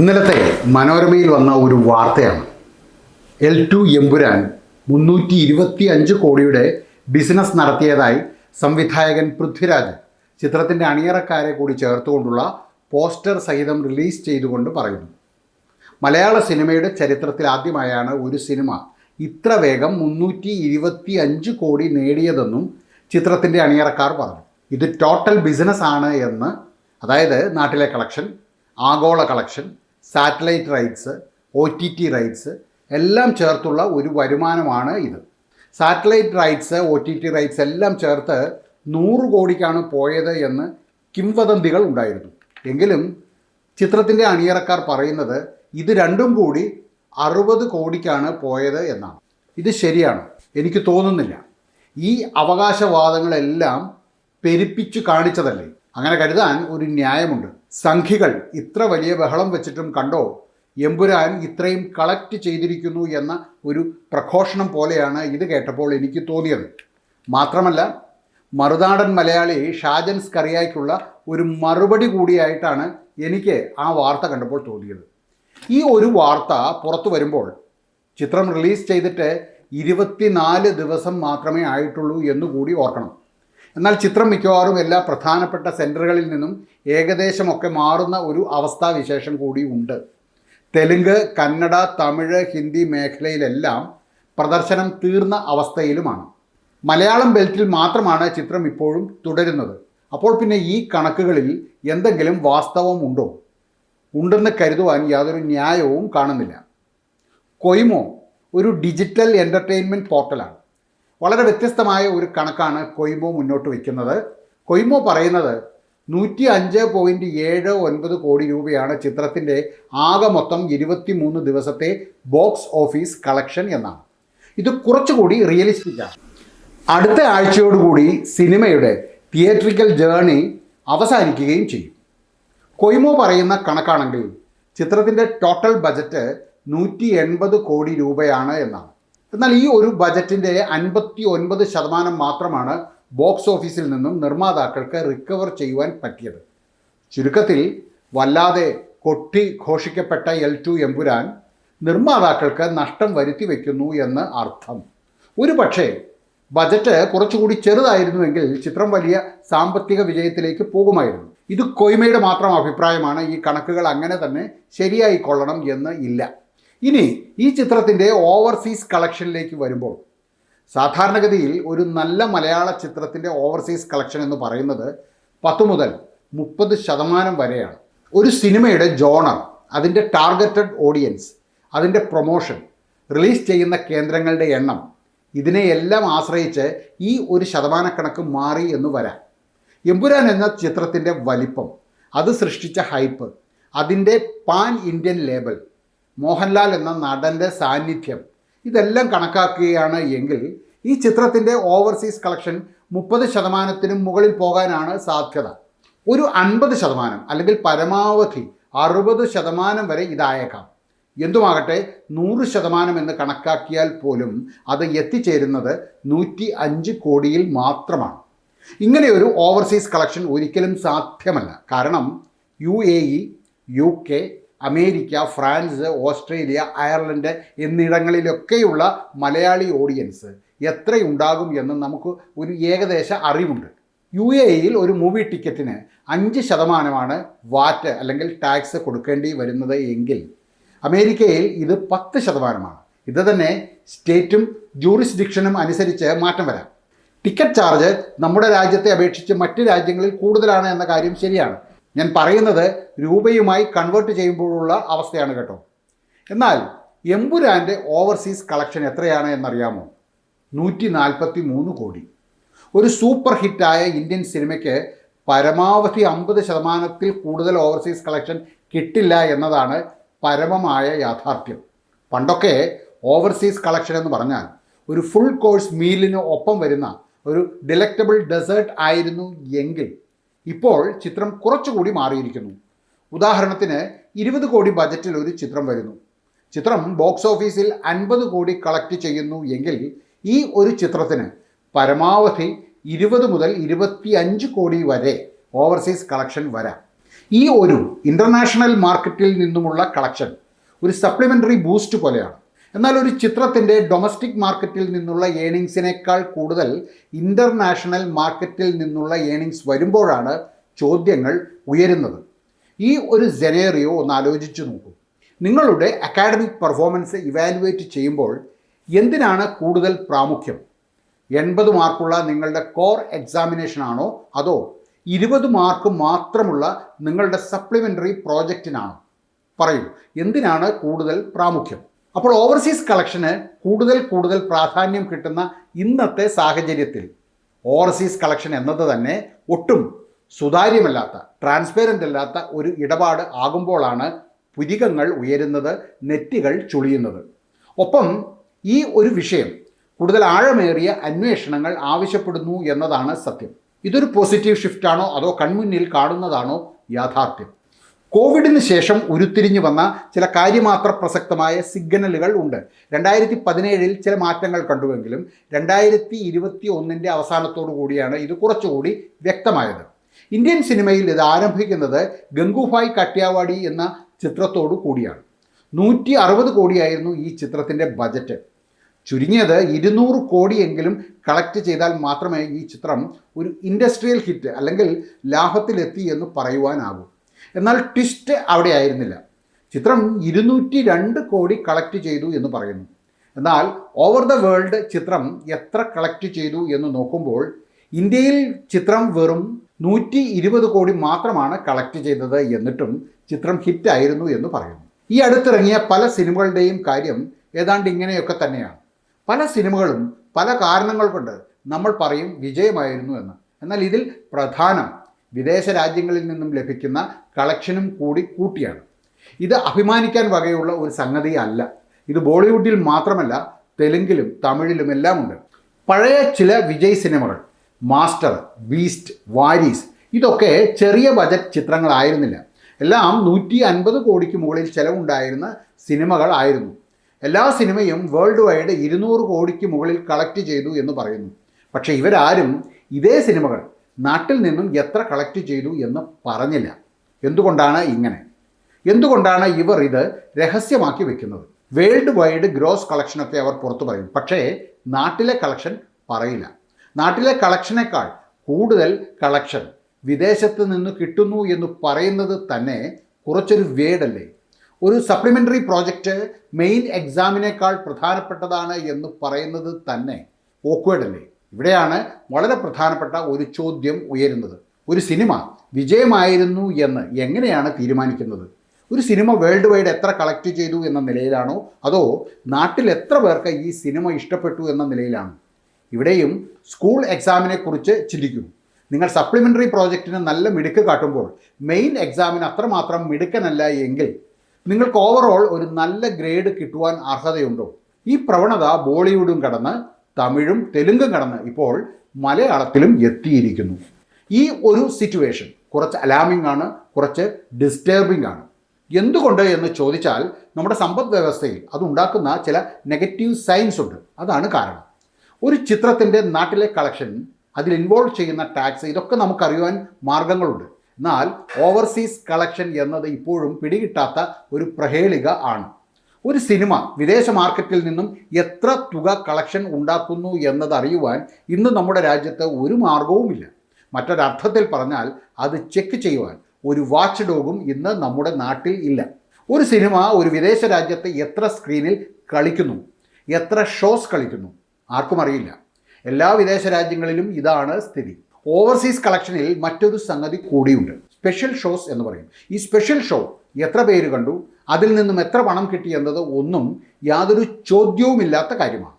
ഇന്നലത്തെ മനോരമയിൽ വന്ന ഒരു വാർത്തയാണ്. എൽ ടു എമ്പുരാൻ മുന്നൂറ്റി ഇരുപത്തി അഞ്ച് കോടിയുടെ ബിസിനസ് നടത്തിയതായി സംവിധായകൻ പൃഥ്വിരാജ് ചിത്രത്തിന്റെ അണിയറക്കാരെ കൂടി ചേർത്തുകൊണ്ടുള്ള പോസ്റ്റർ സഹിതം റിലീസ് ചെയ്തുകൊണ്ട് പറയുന്നു. മലയാള സിനിമയുടെ ചരിത്രത്തിൽ ആദ്യമായാണ് ഒരു സിനിമ ഇത്ര വേഗം മുന്നൂറ്റി ഇരുപത്തി അഞ്ച് കോടി നേടിയതെന്നും ചിത്രത്തിന്റെ അണിയറക്കാർ പറഞ്ഞു. ഇത് ടോട്ടൽ ബിസിനസ് ആണ് എന്ന് അതായത് നാട്ടിലെ കളക്ഷൻ ആഗോള collection satellite rights O T T rights എല്ലാം ചേർത്തുള്ള ഒരു വരുമാനമാണ് ഇത്. Satellite rights O T T rights എല്ലാം ചേർത്ത് നൂറ് കോടിക്കാണ് പോയത് എന്ന് കിംവദന്തികൾ ഉണ്ടായിരുന്നു. എങ്കിലും ചിത്രത്തിന്റെ അണിയറക്കാർ പറയുന്നത് ഇത് രണ്ടും കൂടി അറുപത് കോടിക്കാണ് പോയത് എന്നാണ്. ഇത് ശരിയാണ്. എനിക്ക് തോന്നുന്നില്ല. ഈ അവകാശവാദങ്ങളെല്ലാം പെരുപ്പിച്ചു കാണിച്ചതല്ലേ? അങ്ങനെ കരുതാൻ ഒരു ന്യായമുണ്ട്. സംഘികൾ ഇത്ര വലിയ ബഹളം വെച്ചിട്ടും കണ്ടോ? എമ്പുരാൻ ഇത്രയും കളക്ട് ചെയ്തിരിക്കുന്നു എന്ന ഒരു പ്രഘോഷണം പോലെയാണ് ഇത് കേട്ടപ്പോൾ എനിക്ക് തോന്നിയത്. മാത്രമല്ല മറുനാടൻ മലയാളി ഷാജൻ സ്കറിയായ്ക്കുള്ള ഒരു മറുപടി കൂടിയായിട്ടാണ് എനിക്ക് ആ വാർത്ത കണ്ടപ്പോൾ തോന്നിയത്. ഈ ഒരു വാർത്ത പുറത്തു വരുമ്പോൾ ചിത്രം റിലീസ് ചെയ്തിട്ട് ഇരുപത്തിനാല് ദിവസം മാത്രമേ ആയിട്ടുള്ളൂ എന്നുകൂടി ഓർക്കണം. എന്നാൽ ചിത്രം മിക്കവാറും എല്ലാ പ്രധാനപ്പെട്ട സെന്ററുകളിൽ നിന്നും ഏകദേശമൊക്കെ മാറുന്ന ഒരു അവസ്ഥാവിശേഷം കൂടി ഉണ്ട്. തെലുങ്ക് കന്നഡ തമിഴ് ഹിന്ദി മേഖലയിലെല്ലാം പ്രദർശനം തീർന്ന അവസ്ഥയിലുമാണ്. മലയാളം ബെൽറ്റിൽ മാത്രമാണ് ചിത്രം ഇപ്പോഴും തുടരുന്നത്. അപ്പോൾ പിന്നെ ഈ കണക്കുകളിൽ എന്തെങ്കിലും വാസ്തവം ഉണ്ടോ ഉണ്ടെന്ന് കരുതുവാൻ യാതൊരു ന്യായവും കാണുന്നില്ല. കൊയ്മോ ഒരു ഡിജിറ്റൽ എന്റർടൈൻമെന്റ് പോർട്ടലാണ്. വളരെ വ്യത്യസ്തമായ ഒരു കണക്കാണ് കൊയ്മോ മുന്നോട്ട് വയ്ക്കുന്നത്. കൊയ്മോ പറയുന്നത് നൂറ്റി അഞ്ച് പോയിന്റ് ഏഴ് ഒൻപത് കോടി രൂപയാണ് ചിത്രത്തിന്റെ ആകെ മൊത്തം ഇരുപത്തി മൂന്ന് ദിവസത്തെ ബോക്സ് ഓഫീസ് കളക്ഷൻ എന്നാണ്. ഇത് കുറച്ചുകൂടി റിയലിസ്റ്റിക്കാണ് അടുത്ത ആഴ്ചയോടുകൂടി സിനിമയുടെ തിയേറ്ററിക്കൽ ജേണി അവസാനിക്കുകയും ചെയ്യും. കൊയ്മോ പറയുന്ന കണക്കാണെങ്കിൽ ചിത്രത്തിന്റെ ടോട്ടൽ ബജറ്റ് നൂറ്റി എൺപത് കോടി രൂപയാണ് എന്നാണ്. എന്നാൽ ഈ ഒരു ബജറ്റിന്റെ അൻപത്തി ഒൻപത് ശതമാനം മാത്രമാണ് ബോക്സ് ഓഫീസിൽ നിന്നും നിർമ്മാതാക്കൾക്ക് റിക്കവർ ചെയ്യുവാൻ പറ്റിയത്. ചുരുക്കത്തിൽ വല്ലാതെ കൊട്ടി ഘോഷിക്കപ്പെട്ട എൽ ടു എമ്പുരാൻ നിർമ്മാതാക്കൾക്ക് നഷ്ടം വരുത്തി വയ്ക്കുന്നു എന്ന് അർത്ഥം. ഒരു പക്ഷേ ബജറ്റ് കുറച്ചുകൂടി ചെറുതായിരുന്നുവെങ്കിൽ ചിത്രം വലിയ സാമ്പത്തിക വിജയത്തിലേക്ക് പോകുമായിരുന്നു. ഇത് കൊയ്മയുടെ മാത്രം അഭിപ്രായമാണ്. ഈ കണക്കുകൾ അങ്ങനെ തന്നെ ശരിയായി കൊള്ളണം എന്ന് ഇല്ല. ഇനി ഈ ചിത്രത്തിന്റെ ഓവർസീസ് കളക്ഷനിലേക്ക് വരുമ്പോൾ സാധാരണഗതിയിൽ ഒരു നല്ല മലയാള ചിത്രത്തിന്റെ ഓവർസീസ് കളക്ഷൻ എന്ന് പറയുന്നത് പത്ത് മുതൽ മുപ്പത് ശതമാനം വരെയാണ്. ഒരു സിനിമയുടെ ജോണർ അതിന്റെ ടാർഗറ്റഡ് ഓഡിയൻസ് അതിന്റെ പ്രൊമോഷൻ റിലീസ് ചെയ്യുന്ന കേന്ദ്രങ്ങളുടെ എണ്ണം ഇതിനെയെല്ലാം ആശ്രയിച്ച് ഈ ഒരു ശതമാനക്കണക്ക് മാറി എന്ന് വരാം. എമ്പുരാൻ എന്ന ചിത്രത്തിന്റെ വലിപ്പം അത് സൃഷ്ടിച്ച ഹൈപ്പ് അതിന്റെ പാൻ ഇന്ത്യൻ ലേബൽ മോഹൻലാൽ എന്ന നടന്റെ സാന്നിധ്യം ഇതെല്ലാം കണക്കാക്കുകയാണ് എങ്കിൽ ഈ ചിത്രത്തിന്റെ ഓവർസീസ് കളക്ഷൻ മുപ്പത് ശതമാനത്തിനും മുകളിൽ പോകാനാണ് സാധ്യത. ഒരു അൻപത് ശതമാനം അല്ലെങ്കിൽ പരമാവധി അറുപത് ശതമാനം വരെ ഇതായേക്കാം. എന്തുമാകട്ടെ നൂറ് ശതമാനം എന്ന് കണക്കാക്കിയാൽ പോലും അത് എത്തിച്ചേരുന്നത് നൂറ്റി അഞ്ച് കോടിയിൽ മാത്രമാണ്. ഇങ്ങനെ ഒരു ഓവർസീസ് കളക്ഷൻ ഒരിക്കലും സാധ്യമല്ല. കാരണം U A E U K America France Australia Ireland എന്നിടങ്ങളിലൊക്കെയുള്ള Malayali audience എത്രയുണ്ടാകും എന്ന് നമുക്ക് ഒരു ഏകദേശ അറിവുണ്ട്. യു എ ഇയിൽ ഒരു മൂവി ടിക്കറ്റിന് അഞ്ച് ശതമാനമാണ് വാറ്റ് അല്ലെങ്കിൽ ടാക്സ് കൊടുക്കേണ്ടി വരുന്നത് എങ്കിൽ അമേരിക്കയിൽ ഇത് പത്ത് ശതമാനമാണ്. ഇത് തന്നെ സ്റ്റേറ്റും ജൂറിസ്ഡിക്ഷനും അനുസരിച്ച് മാറ്റം വരാം. ടിക്കറ്റ് ചാർജ് നമ്മുടെ രാജ്യത്തെ അപേക്ഷിച്ച് മറ്റ് രാജ്യങ്ങളിൽ കൂടുതലാണ് എന്ന കാര്യം ശരിയാണ്. ഞാൻ പറയുന്നത് രൂപയുമായി കൺവേർട്ട് ചെയ്യുമ്പോഴുള്ള അവസ്ഥയാണ് കേട്ടോ. എന്നാൽ എമ്പുരാന്റെ ഓവർസീസ് കളക്ഷൻ എത്രയാണ് എന്നറിയാമോ? നൂറ്റി നാൽപ്പത്തി മൂന്ന് കോടി. ഒരു സൂപ്പർ ഹിറ്റായ ഇന്ത്യൻ സിനിമയ്ക്ക് പരമാവധി അമ്പത് ശതമാനത്തിൽ കൂടുതൽ ഓവർസീസ് കളക്ഷൻ കിട്ടില്ല എന്നതാണ് പരമമായ യാഥാർത്ഥ്യം. പണ്ടൊക്കെ ഓവർസീസ് കളക്ഷൻ എന്ന് പറഞ്ഞാൽ ഒരു ഫുൾ കോഴ്സ് മീലിന് ഒപ്പം വരുന്ന ഒരു ഡിലക്റ്റബിൾ ഡെസേർട്ട് ആയിരുന്നു എങ്കിൽ ഇപ്പോൾ ചിത്രം കുറച്ചുകൂടി മാറിയിരിക്കുന്നു. ഉദാഹരണത്തിന് ഇരുപത് കോടി ബജറ്റിൽ ഒരു ചിത്രം വരുന്നു. ചിത്രം ബോക്സ് ഓഫീസിൽ അൻപത് കോടി കളക്ട് ചെയ്യുന്നു എങ്കിൽ ഈ ഒരു ചിത്രത്തിന് പരമാവധി ഇരുപത് മുതൽ ഇരുപത്തി അഞ്ച് കോടി വരെ ഓവർസീസ് കളക്ഷൻ വരാം. ഈ ഒരു ഇന്റർനാഷണൽ മാർക്കറ്റിൽ നിന്നുമുള്ള കളക്ഷൻ ഒരു സപ്ലിമെന്ററി ബൂസ്റ്റ് പോലെയാണ്. എന്നാൽ ഒരു ചിത്രത്തിന്റെ ഡൊമസ്റ്റിക് മാർക്കറ്റിൽ നിന്നുള്ള ഏണിങ്സിനേക്കാൾ കൂടുതൽ ഇന്റർനാഷണൽ മാർക്കറ്റിൽ നിന്നുള്ള ഏണിങ്സ് വരുമ്പോഴാണ് ചോദ്യങ്ങൾ ഉയരുന്നത്. ഈ ഒരു ജനേറിയോ ഒന്ന് ആലോചിച്ച് നോക്കൂ. നിങ്ങളുടെ അക്കാഡമിക് പെർഫോമൻസ് ഇവാലുവേറ്റ് ചെയ്യുമ്പോൾ എന്തിനാണ് കൂടുതൽ പ്രാമുഖ്യം? എൺപത് മാർക്കുള്ള നിങ്ങളുടെ കോർ എക്സാമിനേഷൻ ആണോ? അതോ ഇരുപത് മാർക്ക് മാത്രമുള്ള നിങ്ങളുടെ സപ്ലിമെന്ററി പ്രോജക്റ്റിനാണോ പറയൂ. എന്തിനാണ് കൂടുതൽ പ്രാമുഖ്യം? അപ്പോൾ ഓവർസീസ് കളക്ഷന് കൂടുതൽ കൂടുതൽ പ്രാധാന്യം കിട്ടുന്ന ഇന്നത്തെ സാഹചര്യത്തിൽ ഓവർസീസ് കളക്ഷൻ എന്നത് തന്നെ ഒട്ടും സുതാര്യമല്ലാത്ത ട്രാൻസ്പെറന്റ് അല്ലാത്ത ഒരു ഇടപാട് ആകുമ്പോഴാണ് പുരികങ്ങൾ ഉയരുന്നത് നെറ്റുകൾ ചുളിയുന്നത്. ഒപ്പം ഈ ഒരു വിഷയം കൂടുതൽ ആഴമേറിയ അന്വേഷണങ്ങൾ ആവശ്യപ്പെടുന്നു എന്നതാണ് സത്യം. ഇതൊരു പോസിറ്റീവ് ഷിഫ്റ്റാണോ അതോ കൺമുന്നിൽ കാണുന്നതാണോ യാഥാർത്ഥ്യം? കോവിഡിന് ശേഷം ഉരുത്തിരിഞ്ഞു വന്ന ചില കാര്യമാത്ര പ്രസക്തമായ സിഗ്നലുകൾ ഉണ്ട്. രണ്ടായിരത്തി പതിനേഴിൽ ചില മാറ്റങ്ങൾ കണ്ടുവെങ്കിലും രണ്ടായിരത്തി ഇരുപത്തി ഒന്നിന്റെ അവസാനത്തോടു കൂടിയാണ് ഇത് കുറച്ചുകൂടി വ്യക്തമായത്. ഇന്ത്യൻ സിനിമയിൽ ഇത് ആരംഭിക്കുന്നത് ഗംഗുഭായ് കട്ട്യാവാടി എന്ന ചിത്രത്തോടു കൂടിയാണ്. നൂറ്റി അറുപത് കോടിയായിരുന്നു ഈ ചിത്രത്തിന്റെ ബജറ്റ്. ചുരുങ്ങിയത് ഇരുന്നൂറ് കോടിയെങ്കിലും കളക്ട് ചെയ്താൽ മാത്രമേ ഈ ചിത്രം ഒരു ഇൻഡസ്ട്രിയൽ ഹിറ്റ് അല്ലെങ്കിൽ ലാഭത്തിലെത്തി എന്ന് പറയുവാനാകൂ. എന്നാൽ ട്വിസ്റ്റ് അവിടെ ആയിരുന്നില്ല ചിത്രം ഇരുന്നൂറ്റി രണ്ട് കോടി കളക്ട് ചെയ്തു എന്ന് പറയുന്നു. എന്നാൽ ഓവർ ദ വേൾഡ് ചിത്രം എത്ര കളക്ട് ചെയ്തു എന്ന് നോക്കുമ്പോൾ ഇന്ത്യയിൽ ചിത്രം വെറും നൂറ്റി ഇരുപത് കോടി മാത്രമാണ് കളക്ട് ചെയ്തത് എന്നിട്ടും ചിത്രം ഹിറ്റായിരുന്നു എന്ന് പറയുന്നു. ഈ അടുത്തിറങ്ങിയ പല സിനിമകളുടെയും കാര്യം ഏതാണ്ട് ഇങ്ങനെയൊക്കെ തന്നെയാണ്. പല സിനിമകളും പല കാരണങ്ങൾ കൊണ്ട് നമ്മൾ പറയും വിജയമായിരുന്നു എന്ന്. എന്നാൽ ഇതിൽ പ്രധാനം വിദേശ രാജ്യങ്ങളിൽ നിന്നും ലഭിക്കുന്ന കളക്ഷനും കൂടി കൂട്ടിയാണ്. ഇത് അഭിമാനിക്കാൻ വകയുള്ള ഒരു സംഗതി അല്ല. ഇത് ബോളിവുഡിൽ മാത്രമല്ല തെലുങ്കിലും തമിഴിലും എല്ലാം ഉണ്ട് പഴയ ചില വിജയ് സിനിമകൾ മാസ്റ്റർ ബീസ്റ്റ് വാരീസ് ഇതൊക്കെ ചെറിയ ബജറ്റ് ചിത്രങ്ങളായിരുന്നില്ല. എല്ലാം നൂറ്റി അൻപത് കോടിക്ക് മുകളിൽ ചിലവുണ്ടായിരുന്ന സിനിമകളായിരുന്നു എല്ലാ സിനിമയും വേൾഡ് വൈഡ് ഇരുന്നൂറ് കോടിക്ക് മുകളിൽ കളക്ട് ചെയ്തു എന്ന് പറയുന്നു. പക്ഷേ ഇവരാരും ഇതേ സിനിമകൾ നാട്ടിൽ നിന്നും എത്ര കളക്ട് ചെയ്തു എന്ന് പറഞ്ഞില്ല. എന്തുകൊണ്ടാണ് ഇങ്ങനെ? എന്തുകൊണ്ടാണ് ഇവർ ഇത് രഹസ്യമാക്കി വെക്കുന്നത്? വേൾഡ് വൈഡ് ഗ്രോസ് കളക്ഷനൊക്കെ അവർ പുറത്തു പറയും. പക്ഷേ നാട്ടിലെ കളക്ഷൻ പറയില്ല. നാട്ടിലെ കളക്ഷനേക്കാൾ കൂടുതൽ കളക്ഷൻ വിദേശത്ത് നിന്ന് കിട്ടുന്നു എന്ന് പറയുന്നത് തന്നെ കുറച്ചൊരു വേഡല്ലേ ഒരു സപ്ലിമെന്ററി പ്രോജക്റ്റ് മെയിൻ എക്സാമിനേക്കാൾ പ്രധാനപ്പെട്ടതാണ് എന്ന് പറയുന്നത് തന്നെ ഓക്വേഡല്ലേ ഇവിടെയാണ് വളരെ പ്രധാനപ്പെട്ട ഒരു ചോദ്യം ഉയരുന്നത്. ഒരു സിനിമ വിജയമായിരുന്നു എന്ന് എങ്ങനെയാണ് തീരുമാനിക്കുന്നത്? ഒരു സിനിമ വേൾഡ് വൈഡ് എത്ര കളക്ട് ചെയ്തു എന്ന നിലയിലാണോ? അതോ നാട്ടിൽ എത്ര പേർക്ക് ഈ സിനിമ ഇഷ്ടപ്പെട്ടു എന്ന നിലയിലാണോ? ഇവിടെയും സ്കൂൾ എക്സാമിനെ കുറിച്ച് ചിന്തിക്കും നിങ്ങൾ സപ്ലിമെന്ററി പ്രോജക്റ്റിന് നല്ല മിടുക്ക് കാട്ടുമ്പോൾ മെയിൻ എക്സാമിന് അത്രമാത്രം മിടുക്കനല്ല എങ്കിൽ നിങ്ങൾക്ക് ഓവറോൾ ഒരു നല്ല ഗ്രേഡ് കിട്ടുവാൻ അർഹതയുണ്ടോ? ഈ പ്രവണത ബോളിവുഡും കടന്ന് തമിഴും തെലുങ്കും കടന്ന് ഇപ്പോൾ മലയാളത്തിലും എത്തിയിരിക്കുന്നു. ഈ ഒരു സിറ്റുവേഷൻ കുറച്ച് അലാമിംഗ് ആണ് കുറച്ച് ഡിസ്റ്റർബിംഗ് ആണ്. എന്തുകൊണ്ട് എന്ന് ചോദിച്ചാൽ നമ്മുടെ സമ്പദ് വ്യവസ്ഥയിൽ അതുണ്ടാക്കുന്ന ചില നെഗറ്റീവ് സൈൻസ് ഉണ്ട്. അതാണ് കാരണം. ഒരു ചിത്രത്തിന്റെ നാട്ടിലെ കളക്ഷൻ അതിൽ ഇൻവോൾവ് ചെയ്യുന്ന ടാക്സ് ഇതൊക്കെ നമുക്കറിയുവാൻ മാർഗങ്ങളുണ്ട്. എന്നാൽ ഓവർസീസ് കളക്ഷൻ എന്നത് ഇപ്പോഴും പിടികിട്ടാത്ത ഒരു പ്രഹേളിക ആണ്. ഒരു സിനിമ വിദേശ മാർക്കറ്റിൽ നിന്നും എത്ര തുക കളക്ഷൻ ഉണ്ടാക്കുന്നു എന്നത് അറിയുവാൻ ഇന്ന് നമ്മുടെ രാജ്യത്ത് ഒരു മാർഗവുമില്ല. മറ്റൊരർത്ഥത്തിൽ പറഞ്ഞാൽ അത് ചെക്ക് ചെയ്യുവാൻ ഒരു വാച്ച് ഡോഗും ഇന്ന് നമ്മുടെ നാട്ടിൽ ഇല്ല. ഒരു സിനിമ ഒരു വിദേശ രാജ്യത്ത് എത്ര സ്ക്രീനിൽ കളിക്കുന്നു? എത്ര ഷോസ് കളിക്കുന്നു? ആർക്കും അറിയില്ല. എല്ലാ വിദേശ രാജ്യങ്ങളിലും ഇതാണ് സ്ഥിതി. ഓവർസീസ് കളക്ഷനിൽ മറ്റൊരു സംഗതി കൂടിയുണ്ട്. സ്പെഷ്യൽ ഷോസ് എന്ന് പറയും. ഈ സ്പെഷ്യൽ ഷോ എത്ര പേര് കണ്ടു? അതിൽ നിന്നും എത്ര പണം കിട്ടി എന്നത് ഒന്നും യാതൊരു ചോദ്യവുമില്ലാത്ത കാര്യമാണ്.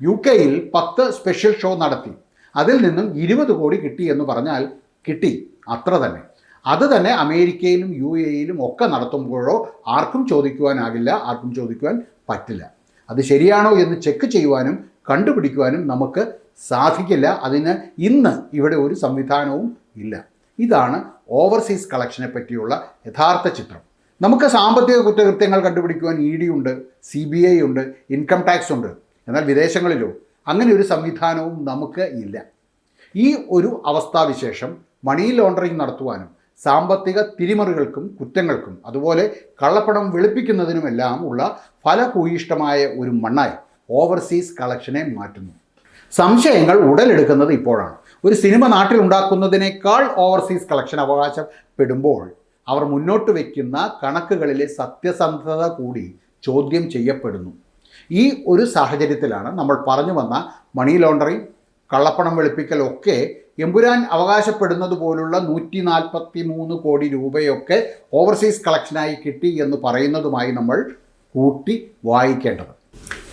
യു കെയിൽ പത്ത് സ്പെഷ്യൽ ഷോ നടത്തി. അതിൽ നിന്നും ഇരുപത് കോടി കിട്ടി എന്ന് പറഞ്ഞാൽ കിട്ടി അത്ര തന്നെ. അത് തന്നെ അമേരിക്കയിലും യു എയിലും ഒക്കെ നടത്തുമ്പോഴോ ആർക്കും ചോദിക്കുവാനാകില്ല ആർക്കും ചോദിക്കുവാൻ പറ്റില്ല. അത് ശരിയാണോ എന്ന് ചെക്ക് ചെയ്യുവാനും കണ്ടുപിടിക്കുവാനും നമുക്ക് സാധിക്കില്ല. അതിന് ഇന്ന് ഇവിടെ ഒരു സംവിധാനവും ഇല്ല. ഇതാണ് ഓവർസീസ് കളക്ഷനെ പറ്റിയുള്ള യഥാർത്ഥ ചിത്രം. നമുക്ക് സാമ്പത്തിക കുറ്റകൃത്യങ്ങൾ കണ്ടുപിടിക്കുവാൻ ഇ ഡി ഉണ്ട് സി ബി ഐ ഉണ്ട് ഇൻകം ടാക്സ് ഉണ്ട്. എന്നാൽ വിദേശങ്ങളിലോ അങ്ങനെ ഒരു സംവിധാനവും നമുക്ക് ഇല്ല. ഈ ഒരു അവസ്ഥാവിശേഷം മണി ലോണ്ടറിങ് നടത്തുവാനും സാമ്പത്തിക തിരിമറികൾക്കും കുറ്റങ്ങൾക്കും അതുപോലെ കള്ളപ്പണം വെളുപ്പിക്കുന്നതിനുമെല്ലാം ഉള്ള ഫലഭൂയിഷ്ടമായ ഒരു മണ്ണായി ഓവർസീസ് കളക്ഷനെ മാറ്റുന്നു. സംശയങ്ങൾ ഉടലെടുക്കുന്നത് ഇപ്പോഴാണ്. ഒരു സിനിമ നാട്ടിൽ ഉണ്ടാക്കുന്നതിനേക്കാൾ ഓവർസീസ് കളക്ഷൻ അവകാശപ്പെടുമ്പോൾ അവർ മുന്നോട്ട് വയ്ക്കുന്ന കണക്കുകളിലെ സത്യസന്ധത കൂടി ചോദ്യം ചെയ്യപ്പെടുന്നു. ഈ ഒരു സാഹചര്യത്തിലാണ് നമ്മൾ പറഞ്ഞു വന്ന മണി ലോണ്ടറിങ് കള്ളപ്പണം വെളുപ്പിക്കൽ ഒക്കെ എമ്പുരാൻ അവകാശപ്പെടുന്നത് പോലുള്ള നൂറ്റി നാൽപ്പത്തി മൂന്ന് കോടി രൂപയൊക്കെ ഓവർസീസ് കളക്ഷനായി കിട്ടി എന്ന് പറയുന്നതുമായി നമ്മൾ കൂട്ടി വായിക്കേണ്ടത്.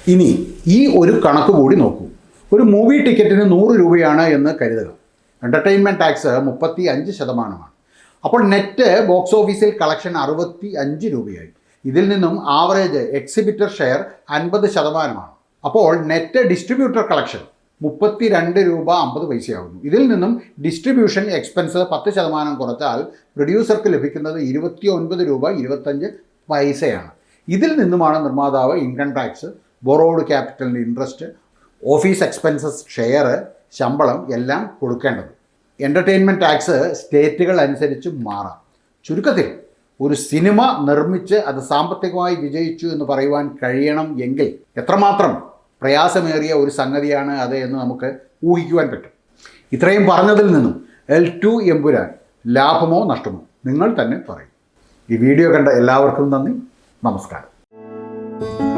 ഇനി ഈ ഒരു കണക്ക് കൂടി നോക്കൂ. ഒരു മൂവി ടിക്കറ്റിന് നൂറ് രൂപയാണ് എന്ന് കരുതുക. എന്റർടൈൻമെന്റ് ടാക്സ് മുപ്പത്തി അഞ്ച് ശതമാനമാണ്. അപ്പോൾ നെറ്റ് ബോക്സ് ഓഫീസിൽ കളക്ഷൻ അറുപത്തി അഞ്ച് രൂപയായി. ഇതിൽ നിന്നും ആവറേജ് എക്സിബിറ്റർ ഷെയർ അൻപത് ശതമാനമാണ്. അപ്പോൾ നെറ്റ് ഡിസ്ട്രിബ്യൂട്ടർ കളക്ഷൻ മുപ്പത്തി രണ്ട് രൂപ അമ്പത് പൈസയാകുന്നു ഇതിൽ നിന്നും ഡിസ്ട്രിബ്യൂഷൻ എക്സ്പെൻസ് പത്ത് ശതമാനം കുറച്ചാൽ പ്രൊഡ്യൂസർക്ക് ലഭിക്കുന്നത് ഇരുപത്തി ഒൻപത് രൂപ ഇരുപത്തഞ്ച് പൈസയാണ്. ഇതിൽ നിന്നുമാണ് നിർമ്മാതാവ് ഇൻകം ടാക്സ് ബൊറോഡ് ക്യാപിറ്റലിന്റെ ഇൻട്രസ്റ്റ് ഓഫീസ് എക്സ്പെൻസസ് ഷെയർ ശമ്പളം എല്ലാം കൊടുക്കേണ്ടത്. എന്റർടൈൻമെന്റ് ടാക്സ് സ്റ്റേറ്റുകൾ അനുസരിച്ച് മാറാം. ചുരുക്കത്തിൽ ഒരു സിനിമ നിർമ്മിച്ച് അത് സാമ്പത്തികമായി വിജയിച്ചു എന്ന് പറയുവാൻ കഴിയണം എങ്കിൽ എത്രമാത്രം പ്രയാസമേറിയ ഒരു സംഗതിയാണ് അത് എന്ന് നമുക്ക് ഊഹിക്കുവാൻ പറ്റും. ഇത്രയും പറഞ്ഞതിൽ നിന്നും എൽ ടു എമ്പുരാൻ ലാഭമോ നഷ്ടമോ നിങ്ങൾ തന്നെ പറയും. ഈ വീഡിയോ കണ്ട എല്ലാവർക്കും നന്ദി. നമസ്കാരം.